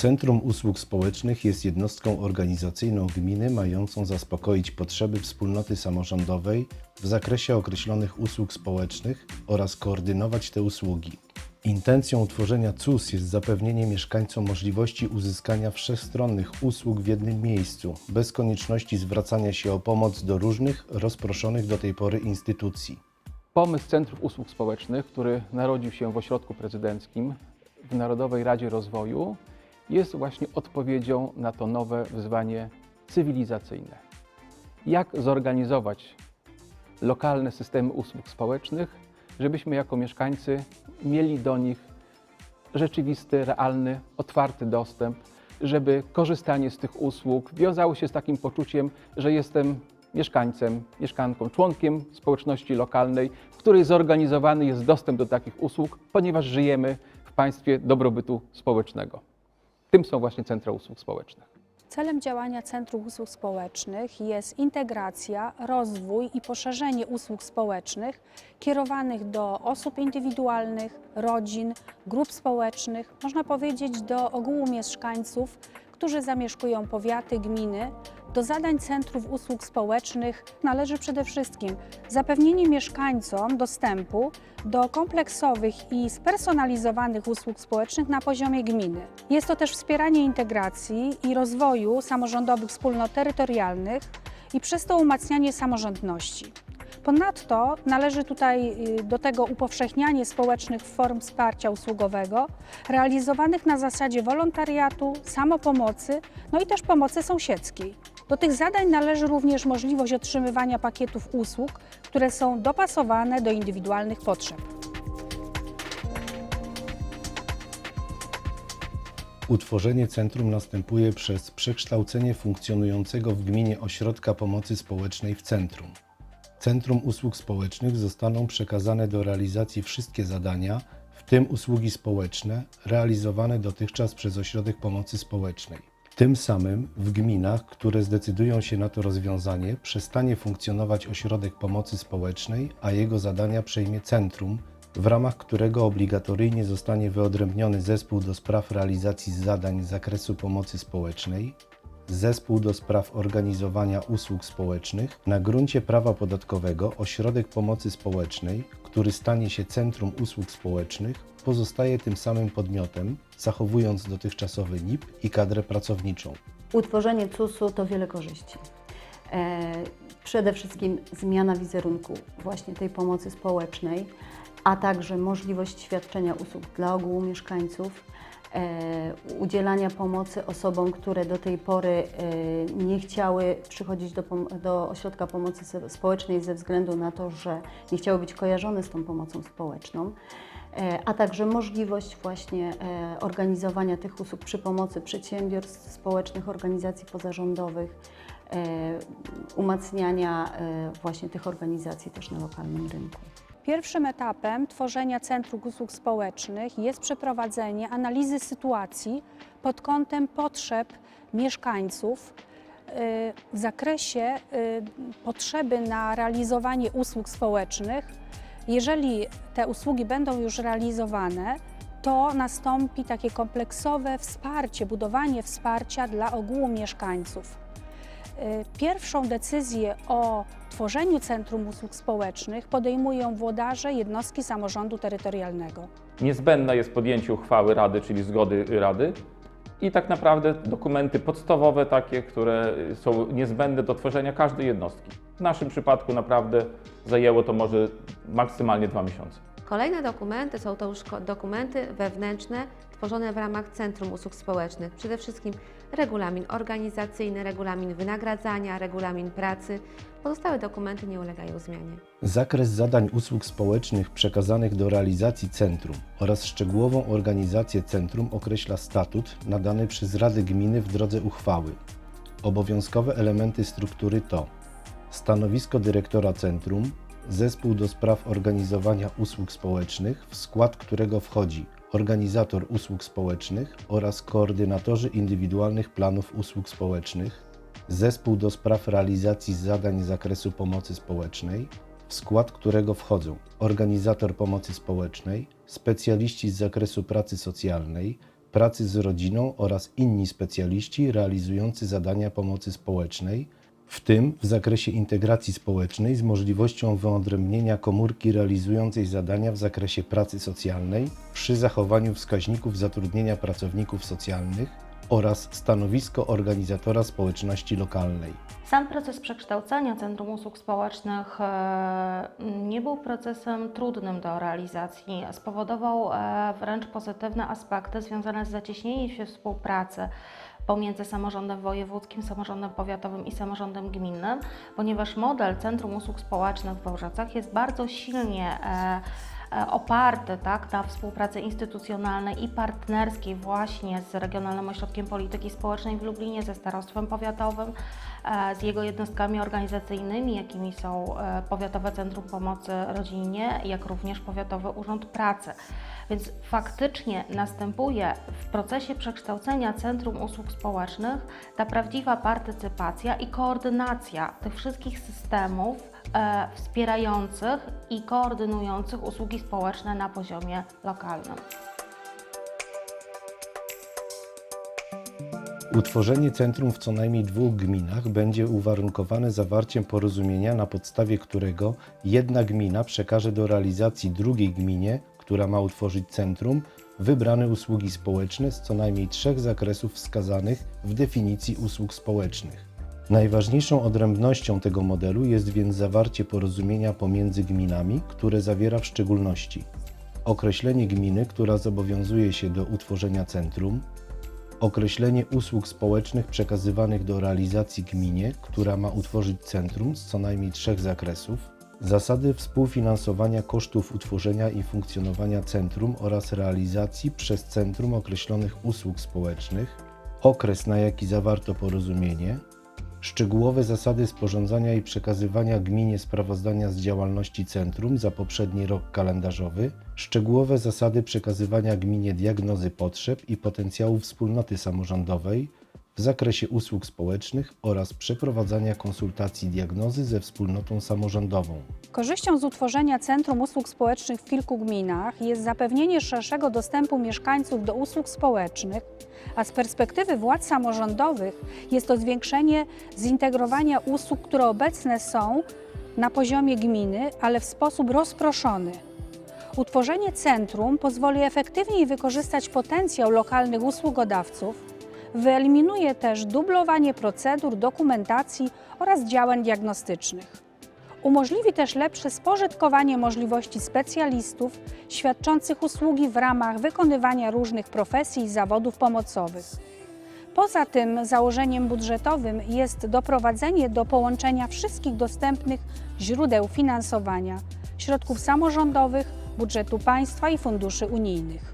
Centrum Usług Społecznych jest jednostką organizacyjną gminy mającą zaspokoić potrzeby wspólnoty samorządowej w zakresie określonych usług społecznych oraz koordynować te usługi. Intencją utworzenia CUS jest zapewnienie mieszkańcom możliwości uzyskania wszechstronnych usług w jednym miejscu, bez konieczności zwracania się o pomoc do różnych, rozproszonych do tej pory instytucji. Pomysł Centrów Usług Społecznych, który narodził się w ośrodku prezydenckim w Narodowej Radzie Rozwoju, jest właśnie odpowiedzią na to nowe wyzwanie cywilizacyjne. Jak zorganizować lokalne systemy usług społecznych, żebyśmy jako mieszkańcy mieli do nich rzeczywisty, realny, otwarty dostęp, żeby korzystanie z tych usług wiązało się z takim poczuciem, że jestem mieszkańcem, mieszkanką, członkiem społeczności lokalnej, w której zorganizowany jest dostęp do takich usług, ponieważ żyjemy w państwie dobrobytu społecznego. Tym są właśnie centra usług społecznych. Celem działania Centrum Usług Społecznych jest integracja, rozwój i poszerzenie usług społecznych kierowanych do osób indywidualnych, rodzin, grup społecznych, można powiedzieć do ogółu mieszkańców, którzy zamieszkują powiaty, gminy. Do zadań Centrów Usług Społecznych należy przede wszystkim zapewnienie mieszkańcom dostępu do kompleksowych i spersonalizowanych usług społecznych na poziomie gminy. Jest to też wspieranie integracji i rozwoju samorządowych wspólnot terytorialnych i przez to umacnianie samorządności. Ponadto należy tutaj y, do tego upowszechnianie społecznych form wsparcia usługowego realizowanych na zasadzie wolontariatu, samopomocy, no i też pomocy sąsiedzkiej. Do tych zadań należy również możliwość otrzymywania pakietów usług, które są dopasowane do indywidualnych potrzeb. Utworzenie centrum następuje przez przekształcenie funkcjonującego w gminie ośrodka pomocy społecznej w centrum. Centrum Usług Społecznych zostaną przekazane do realizacji wszystkie zadania, w tym usługi społeczne, realizowane dotychczas przez Ośrodek Pomocy Społecznej. Tym samym w gminach, które zdecydują się na to rozwiązanie, przestanie funkcjonować Ośrodek Pomocy Społecznej, a jego zadania przejmie centrum, w ramach którego obligatoryjnie zostanie wyodrębniony zespół do spraw realizacji zadań z zakresu pomocy społecznej, zespół do spraw organizowania usług społecznych, na gruncie prawa podatkowego ośrodek pomocy społecznej, który stanie się centrum usług społecznych, pozostaje tym samym podmiotem, zachowując dotychczasowy NIP i kadrę pracowniczą. Utworzenie CUS-u to wiele korzyści. E, przede wszystkim zmiana wizerunku właśnie tej pomocy społecznej, a także możliwość świadczenia usług dla ogółu mieszkańców, udzielania pomocy osobom, które do tej pory e, nie chciały przychodzić do, do ośrodka pomocy społecznej ze względu na to, że nie chciały być kojarzone z tą pomocą społeczną e, a także możliwość właśnie e, organizowania tych usług przy pomocy przedsiębiorstw społecznych, organizacji pozarządowych, e, umacniania e, właśnie tych organizacji też na lokalnym rynku. Pierwszym etapem tworzenia Centrum Usług Społecznych jest przeprowadzenie analizy sytuacji pod kątem potrzeb mieszkańców y, w zakresie y, potrzeby na realizowanie usług społecznych. Jeżeli te usługi będą już realizowane, to nastąpi takie kompleksowe wsparcie, budowanie wsparcia dla ogółu mieszkańców. Y, Pierwszą decyzję o tworzeniu Centrum Usług Społecznych podejmują włodarze jednostki samorządu terytorialnego. Niezbędne jest podjęcie uchwały Rady, czyli zgody Rady i tak naprawdę dokumenty podstawowe takie, które są niezbędne do tworzenia każdej jednostki. W naszym przypadku naprawdę zajęło to może maksymalnie dwa miesiące. Kolejne dokumenty są to już dokumenty wewnętrzne tworzone w ramach Centrum Usług Społecznych. Przede wszystkim regulamin organizacyjny, regulamin wynagradzania, regulamin pracy. Pozostałe dokumenty nie ulegają zmianie. Zakres zadań usług społecznych przekazanych do realizacji centrum oraz szczegółową organizację centrum określa statut nadany przez Rady Gminy w drodze uchwały. Obowiązkowe elementy struktury to stanowisko dyrektora centrum, zespół do spraw organizowania usług społecznych, w skład którego wchodzi organizator usług społecznych oraz koordynatorzy indywidualnych planów usług społecznych, zespół do spraw realizacji zadań z zakresu pomocy społecznej, w skład którego wchodzą organizator pomocy społecznej, specjaliści z zakresu pracy socjalnej, pracy z rodziną oraz inni specjaliści realizujący zadania pomocy społecznej, w tym w zakresie integracji społecznej z możliwością wyodrębnienia komórki realizującej zadania w zakresie pracy socjalnej przy zachowaniu wskaźników zatrudnienia pracowników socjalnych oraz stanowisko organizatora społeczności lokalnej. Sam proces przekształcenia Centrum Usług Społecznych e, nie był procesem trudnym do realizacji. Spowodował e, wręcz pozytywne aspekty związane z zacieśnieniem się współpracy pomiędzy samorządem wojewódzkim, samorządem powiatowym i samorządem gminnym, ponieważ model Centrum Usług Społecznych w Wałbrzycach jest bardzo silnie e, e, oparty tak, na współpracy instytucjonalnej i partnerskiej właśnie z Regionalnym Ośrodkiem Polityki Społecznej w Lublinie, ze Starostwem Powiatowym, e, z jego jednostkami organizacyjnymi, jakimi są e, Powiatowe Centrum Pomocy Rodzinie, jak również Powiatowy Urząd Pracy. Więc faktycznie następuje w procesie przekształcenia Centrum Usług Społecznych ta prawdziwa partycypacja i koordynacja tych wszystkich systemów wspierających i koordynujących usługi społeczne na poziomie lokalnym. Utworzenie centrum w co najmniej dwóch gminach będzie uwarunkowane zawarciem porozumienia, na podstawie którego jedna gmina przekaże do realizacji drugiej gminie, która ma utworzyć centrum, wybrane usługi społeczne z co najmniej trzech zakresów wskazanych w definicji usług społecznych. Najważniejszą odrębnością tego modelu jest więc zawarcie porozumienia pomiędzy gminami, które zawiera w szczególności określenie gminy, która zobowiązuje się do utworzenia centrum, określenie usług społecznych przekazywanych do realizacji gminie, która ma utworzyć centrum z co najmniej trzech zakresów, zasady współfinansowania kosztów utworzenia i funkcjonowania centrum oraz realizacji przez centrum określonych usług społecznych, okres na jaki zawarto porozumienie, szczegółowe zasady sporządzania i przekazywania gminie sprawozdania z działalności centrum za poprzedni rok kalendarzowy, szczegółowe zasady przekazywania gminie diagnozy potrzeb i potencjału wspólnoty samorządowej w zakresie usług społecznych oraz przeprowadzania konsultacji diagnozy ze wspólnotą samorządową. Korzyścią z utworzenia Centrum Usług Społecznych w kilku gminach jest zapewnienie szerszego dostępu mieszkańców do usług społecznych, a z perspektywy władz samorządowych jest to zwiększenie zintegrowania usług, które obecne są na poziomie gminy, ale w sposób rozproszony. Utworzenie centrum pozwoli efektywniej wykorzystać potencjał lokalnych usługodawców, wyeliminuje też dublowanie procedur, dokumentacji oraz działań diagnostycznych. Umożliwi też lepsze spożytkowanie możliwości specjalistów świadczących usługi w ramach wykonywania różnych profesji i zawodów pomocowych. Poza tym założeniem budżetowym jest doprowadzenie do połączenia wszystkich dostępnych źródeł finansowania środków samorządowych, budżetu państwa i funduszy unijnych.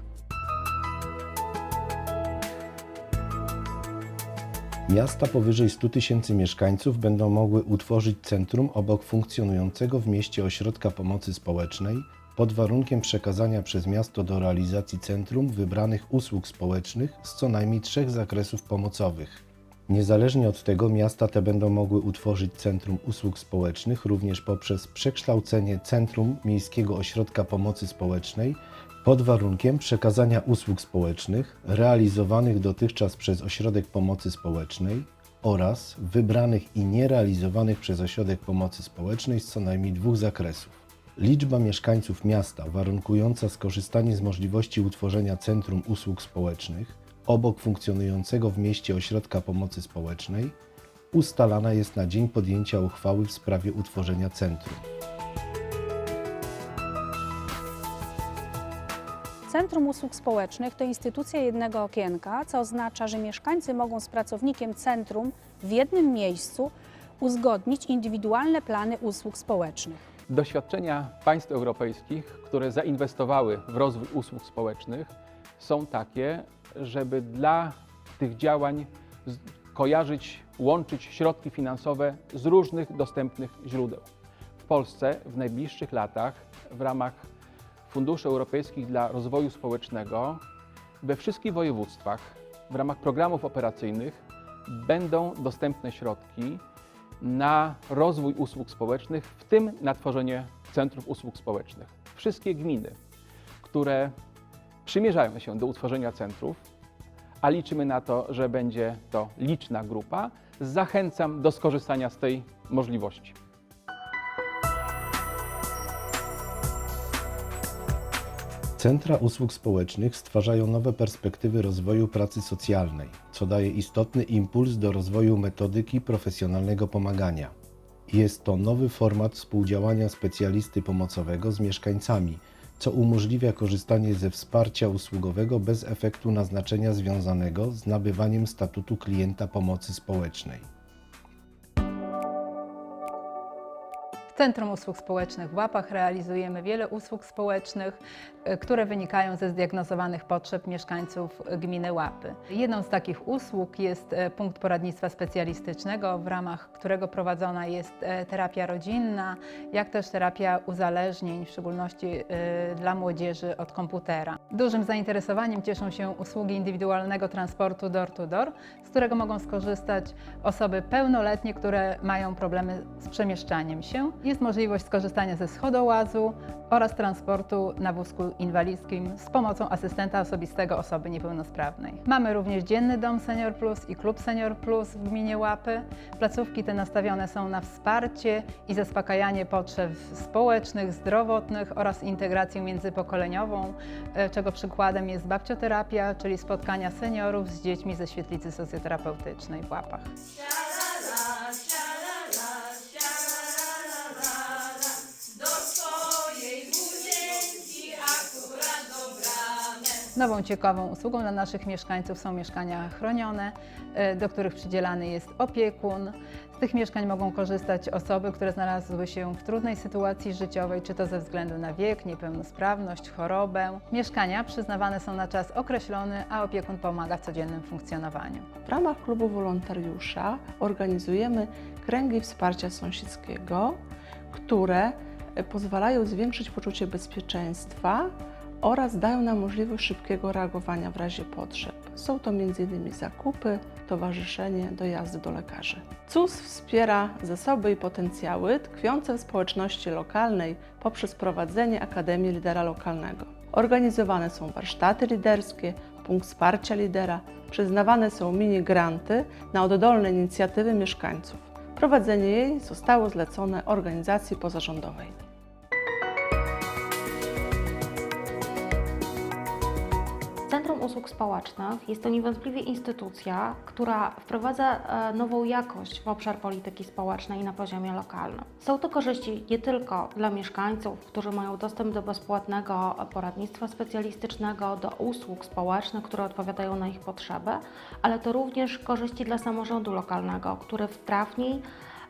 Miasta powyżej 100 tysięcy mieszkańców będą mogły utworzyć centrum obok funkcjonującego w mieście ośrodka pomocy społecznej pod warunkiem przekazania przez miasto do realizacji centrum wybranych usług społecznych z co najmniej trzech zakresów pomocowych. Niezależnie od tego miasta te będą mogły utworzyć Centrum Usług Społecznych również poprzez przekształcenie Centrum Miejskiego Ośrodka Pomocy Społecznej pod warunkiem przekazania usług społecznych realizowanych dotychczas przez Ośrodek Pomocy Społecznej oraz wybranych i nierealizowanych przez Ośrodek Pomocy Społecznej z co najmniej dwóch zakresów. Liczba mieszkańców miasta warunkująca skorzystanie z możliwości utworzenia Centrum Usług Społecznych obok funkcjonującego w mieście Ośrodka Pomocy Społecznej ustalana jest na dzień podjęcia uchwały w sprawie utworzenia centrum. Centrum Usług Społecznych to instytucja jednego okienka, co oznacza, że mieszkańcy mogą z pracownikiem centrum w jednym miejscu uzgodnić indywidualne plany usług społecznych. Doświadczenia państw europejskich, które zainwestowały w rozwój usług społecznych, są takie, żeby dla tych działań kojarzyć, łączyć środki finansowe z różnych dostępnych źródeł. W Polsce w najbliższych latach w ramach funduszy europejskich dla rozwoju społecznego we wszystkich województwach w ramach programów operacyjnych będą dostępne środki na rozwój usług społecznych, w tym na tworzenie centrów usług społecznych. Wszystkie gminy, które przymierzają się do utworzenia centrów, a liczymy na to, że będzie to liczna grupa. Zachęcam do skorzystania z tej możliwości. Centra usług społecznych stwarzają nowe perspektywy rozwoju pracy socjalnej, co daje istotny impuls do rozwoju metodyki profesjonalnego pomagania. Jest to nowy format współdziałania specjalisty pomocowego z mieszkańcami, co umożliwia korzystanie ze wsparcia usługowego bez efektu naznaczenia związanego z nabywaniem statutu klienta pomocy społecznej. Centrum Usług Społecznych w Łapach realizujemy wiele usług społecznych, e, które wynikają ze zdiagnozowanych potrzeb mieszkańców gminy Łapy. Jedną z takich usług jest e, punkt poradnictwa specjalistycznego, w ramach którego prowadzona jest e, terapia rodzinna, jak też terapia uzależnień, w szczególności dla młodzieży od komputera. Dużym zainteresowaniem cieszą się usługi indywidualnego transportu door-to-door, z którego mogą skorzystać osoby pełnoletnie, które mają problemy z przemieszczaniem się. Jest możliwość skorzystania ze schodołazu oraz transportu na wózku inwalidzkim z pomocą asystenta osobistego osoby niepełnosprawnej. Mamy również Dzienny Dom Senior Plus i Klub Senior Plus w gminie Łapy. Placówki te nastawione są na wsparcie i zaspokajanie potrzeb społecznych, zdrowotnych oraz integrację międzypokoleniową, e, czego przykładem jest babcioterapia, czyli spotkania seniorów z dziećmi ze świetlicy socjoterapeutycznej w Łapach. Nową ciekawą usługą dla naszych mieszkańców są mieszkania chronione, e, do których przydzielany jest opiekun. Z tych mieszkań mogą korzystać osoby, które znalazły się w trudnej sytuacji życiowej, czy to ze względu na wiek, niepełnosprawność, chorobę. Mieszkania przyznawane są na czas określony, a opiekun pomaga w codziennym funkcjonowaniu. W ramach klubu wolontariusza organizujemy kręgi wsparcia sąsiedzkiego, które e, pozwalają zwiększyć poczucie bezpieczeństwa oraz dają nam możliwość szybkiego reagowania w razie potrzeb. Są to m.in. zakupy, towarzyszenie, dojazdy do lekarzy. CUS wspiera zasoby i potencjały tkwiące w społeczności lokalnej poprzez prowadzenie Akademii Lidera Lokalnego. Organizowane są warsztaty liderskie, punkt wsparcia lidera, przyznawane są mini granty na oddolne inicjatywy mieszkańców. Prowadzenie jej zostało zlecone organizacji pozarządowej. Usług Społecznych jest to niewątpliwie instytucja, która wprowadza e, nową jakość w obszar polityki społecznej na poziomie lokalnym. Są to korzyści nie tylko dla mieszkańców, którzy mają dostęp do bezpłatnego poradnictwa specjalistycznego, do usług społecznych, które odpowiadają na ich potrzeby, ale to również korzyści dla samorządu lokalnego, który trafniej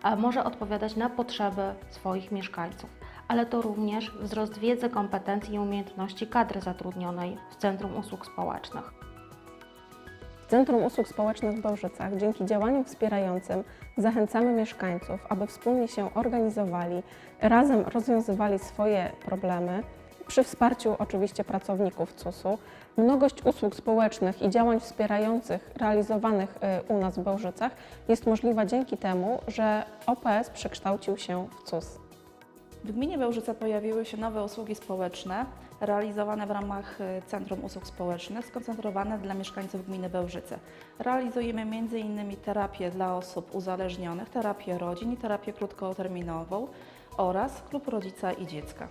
e, może odpowiadać na potrzeby swoich mieszkańców ale to również wzrost wiedzy, kompetencji i umiejętności kadry zatrudnionej w Centrum Usług Społecznych. W Centrum Usług Społecznych w Bełżycach dzięki działaniom wspierającym zachęcamy mieszkańców, aby wspólnie się organizowali, razem rozwiązywali swoje problemy, przy wsparciu oczywiście pracowników CUS-u. Mnogość usług społecznych i działań wspierających realizowanych y, u nas w Bełżycach jest możliwa dzięki temu, że OPS przekształcił się w CUS. W gminie Bełżyce pojawiły się nowe usługi społeczne realizowane w ramach y, Centrum Usług Społecznych skoncentrowane dla mieszkańców gminy Bełżyce. Realizujemy m.in. terapię dla osób uzależnionych, terapię rodzin i terapię krótkoterminową oraz klub rodzica i dziecka.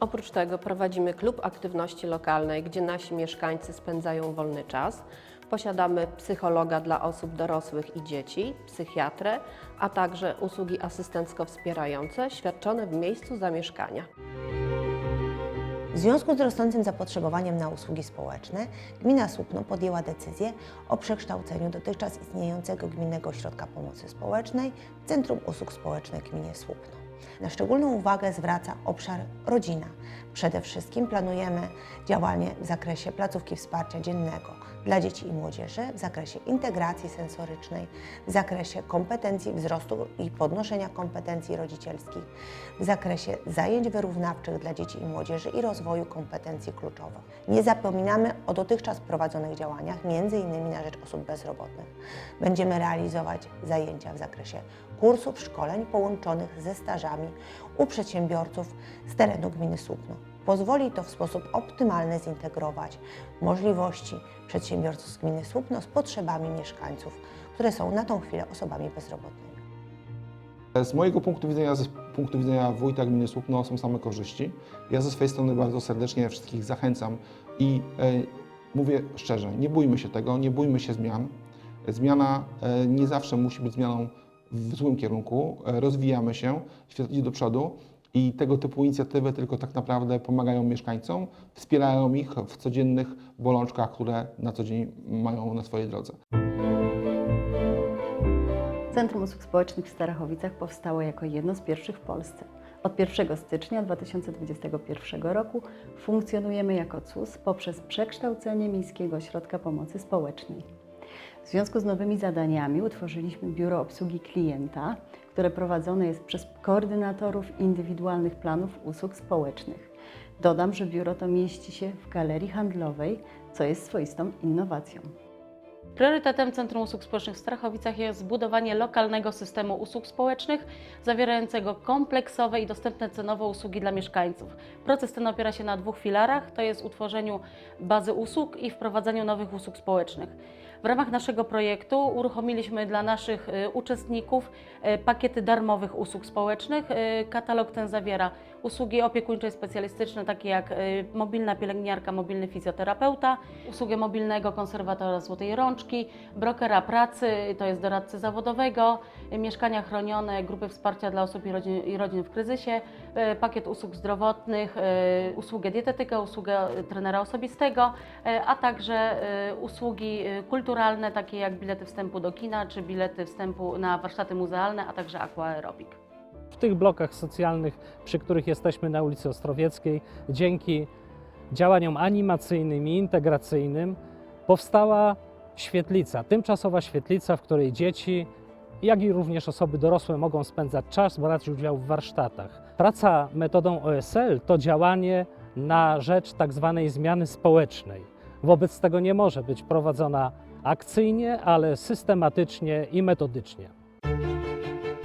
Oprócz tego prowadzimy klub aktywności lokalnej, gdzie nasi mieszkańcy spędzają wolny czas. Posiadamy psychologa dla osób dorosłych i dzieci, psychiatrę, a także usługi asystencko-wspierające świadczone w miejscu zamieszkania. W związku z rosnącym zapotrzebowaniem na usługi społeczne, gmina Słupno podjęła decyzję o przekształceniu dotychczas istniejącego Gminnego Ośrodka Pomocy Społecznej w Centrum Usług Społecznych gminie Słupno. Na szczególną uwagę zwraca obszar rodzina. Przede wszystkim planujemy działanie w zakresie placówki wsparcia dziennego dla dzieci i młodzieży, w zakresie integracji sensorycznej, w zakresie kompetencji wzrostu i podnoszenia kompetencji rodzicielskich, w zakresie zajęć wyrównawczych dla dzieci i młodzieży i rozwoju kompetencji kluczowych. Nie zapominamy o dotychczas prowadzonych działaniach, m.in. na rzecz osób bezrobotnych. Będziemy realizować zajęcia w zakresie kursów, szkoleń połączonych ze stażami u przedsiębiorców z terenu gminy Słupno. Pozwoli to w sposób optymalny zintegrować możliwości przedsiębiorców z gminy Słupno z potrzebami mieszkańców, które są na tą chwilę osobami bezrobotnymi. Z mojego punktu widzenia, z punktu widzenia wójta gminy Słupno są same korzyści. Ja ze swojej strony bardzo serdecznie wszystkich zachęcam i e, mówię szczerze, nie bójmy się tego, nie bójmy się zmian. Zmiana e, nie zawsze musi być zmianą w złym kierunku. E, rozwijamy się, świat idzie do przodu i tego typu inicjatywy tylko tak naprawdę pomagają mieszkańcom, wspierają ich w codziennych bolączkach, które na co dzień mają na swojej drodze. Centrum Usług Społecznych w Starachowicach powstało jako jedno z pierwszych w Polsce. Od 1 stycznia 2021 roku funkcjonujemy jako CUS poprzez przekształcenie Miejskiego Ośrodka Pomocy Społecznej. W związku z nowymi zadaniami utworzyliśmy Biuro Obsługi Klienta, które prowadzone jest przez koordynatorów indywidualnych planów usług społecznych. Dodam, że biuro to mieści się w galerii handlowej, co jest swoistą innowacją. Priorytetem Centrum Usług Społecznych w Strachowicach jest zbudowanie lokalnego systemu usług społecznych zawierającego kompleksowe i dostępne cenowo usługi dla mieszkańców. Proces ten opiera się na dwóch filarach, to jest utworzeniu bazy usług i wprowadzaniu nowych usług społecznych. W ramach naszego projektu uruchomiliśmy dla naszych y, uczestników y, pakiety darmowych usług społecznych. Y, Katalog ten zawiera usługi opiekuńcze specjalistyczne, takie jak y, mobilna pielęgniarka, mobilny fizjoterapeuta, usługę mobilnego konserwatora złotej rączki, brokera pracy, to jest doradcy zawodowego, y, mieszkania chronione, grupy wsparcia dla osób i rodzin, i rodzin w kryzysie, y, pakiet usług zdrowotnych, usługę dietetyka, usługę trenera osobistego, a także usługi kulturalne, takie jak bilety wstępu do kina, czy bilety wstępu na warsztaty muzealne, a także aquaerobik. W tych blokach socjalnych, przy których jesteśmy na ulicy Ostrowieckiej, dzięki działaniom animacyjnym i integracyjnym powstała świetlica, tymczasowa świetlica, w której dzieci, jak i również osoby dorosłe mogą spędzać czas, brać udział w warsztatach. Praca metodą OSL to działanie na rzecz tak zwanej zmiany społecznej. Wobec tego nie może być prowadzona akcyjnie, ale systematycznie i metodycznie.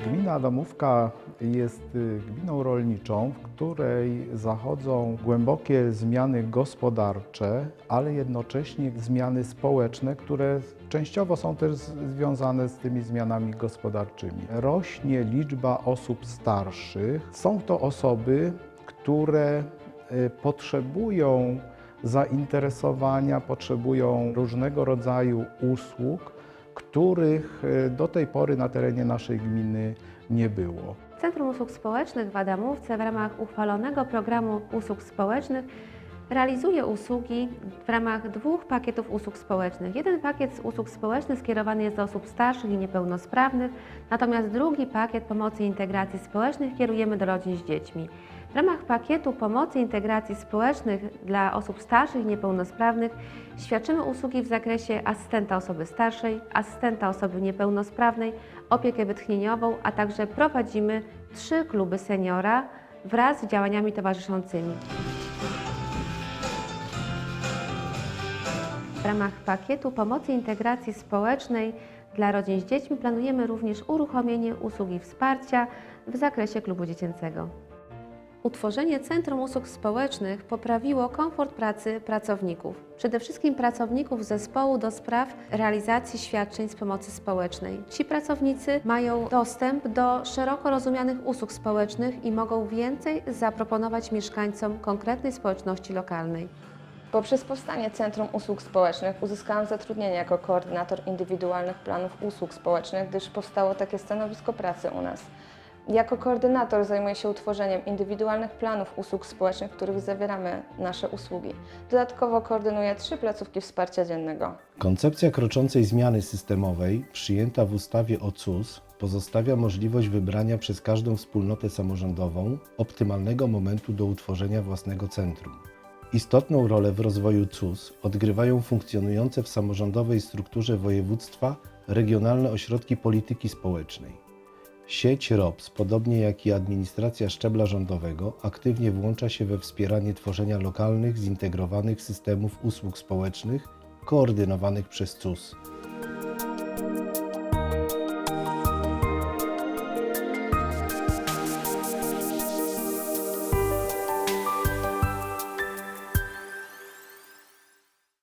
Gmina Domówka jest y, gminą rolniczą, w której zachodzą głębokie zmiany gospodarcze, ale jednocześnie zmiany społeczne, które częściowo są też związane z tymi zmianami gospodarczymi. Rośnie liczba osób starszych. Są to osoby, które y, potrzebują zainteresowania, potrzebują różnego rodzaju usług, których y, do tej pory na terenie naszej gminy nie było. Centrum Usług Społecznych w Adamówce w ramach uchwalonego programu usług społecznych realizuje usługi w ramach dwóch pakietów usług społecznych. Jeden pakiet usług społecznych skierowany jest do osób starszych i niepełnosprawnych, natomiast drugi pakiet pomocy i integracji społecznych kierujemy do rodzin z dziećmi. W ramach pakietu pomocy i integracji społecznych dla osób starszych i niepełnosprawnych świadczymy usługi w zakresie asystenta osoby starszej, asystenta osoby niepełnosprawnej, opiekę wytchnieniową, a także prowadzimy trzy kluby seniora wraz z działaniami towarzyszącymi. W ramach pakietu pomocy integracji społecznej dla rodzin z dziećmi planujemy również uruchomienie usługi wsparcia w zakresie klubu dziecięcego. Utworzenie Centrum Usług Społecznych poprawiło komfort pracy pracowników, przede wszystkim pracowników zespołu do spraw realizacji świadczeń z pomocy społecznej. Ci pracownicy mają dostęp do szeroko rozumianych usług społecznych i mogą więcej zaproponować mieszkańcom konkretnej społeczności lokalnej. Poprzez powstanie Centrum Usług Społecznych uzyskałam zatrudnienie jako koordynator indywidualnych planów usług społecznych, gdyż powstało takie stanowisko pracy u nas. Jako koordynator zajmuję się utworzeniem indywidualnych planów usług społecznych, w których zawieramy nasze usługi. Dodatkowo koordynuję trzy placówki wsparcia dziennego. Koncepcja kroczącej zmiany systemowej, przyjęta w ustawie o CUS, pozostawia możliwość wybrania przez każdą wspólnotę samorządową optymalnego momentu do utworzenia własnego centrum. Istotną rolę w rozwoju CUS odgrywają funkcjonujące w samorządowej strukturze województwa regionalne ośrodki polityki społecznej. Sieć ROPS, podobnie jak i administracja szczebla rządowego, aktywnie włącza się we wspieranie tworzenia lokalnych, zintegrowanych systemów usług społecznych koordynowanych przez CUS.